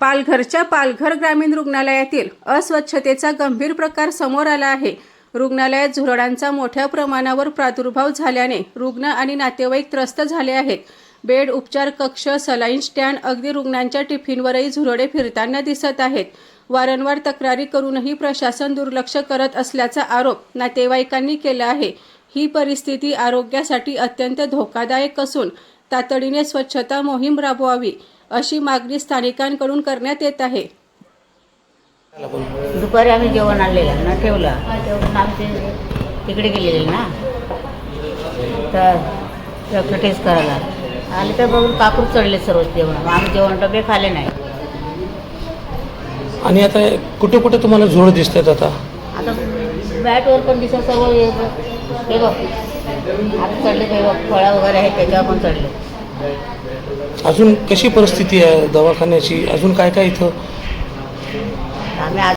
पालघरच्या पालघर ग्रामीण रुग्णालयातील अस्वच्छतेचा गंभीर प्रकार समोर आला आहे. रुग्णालयात झुरळांचा मोठ्या प्रमाणावर प्रादुर्भाव झाल्याने रुग्ण आणि नातेवाईक त्रस्त झाले आहेत. बेड उपचार कक्ष सलाईन स्टँड अगदी रुग्णांच्या टिफिनवरही झुरळे फिरताना दिसत आहेत. वारंवार तक्रारी करूनही प्रशासन दुर्लक्ष करत असल्याचा आरोप नातेवाईकांनी केला आहे. ही परिस्थिती आरोग्यासाठी अत्यंत धोकादायक असून तातडीने स्वच्छता मोहीम राबवावी. अशी मागणी स्थानिकांकडून करण्यात येत आहे. दुपारी आम्ही जेवण आणलेलं ना ठेवलं. आमचे तिकडे गेलेले ना. तर टेस्ट करायला. आले तर बघून कापूर चढले सर्व जेवण. मग आम्ही जेवण डबे खाले नाही. आणि आता कुठे कुठे तुम्हाला झुरळ दिसतात आता? आता बॅटवर पण दिसत सर्व हे बघ. आता चढले हे बघ. फळं वगैरे आहेत त्याच्यावर पण चढले. अजून कशी परिस्थिती आहे दवाखान्याची? अजून काय काय इथं? आम्ही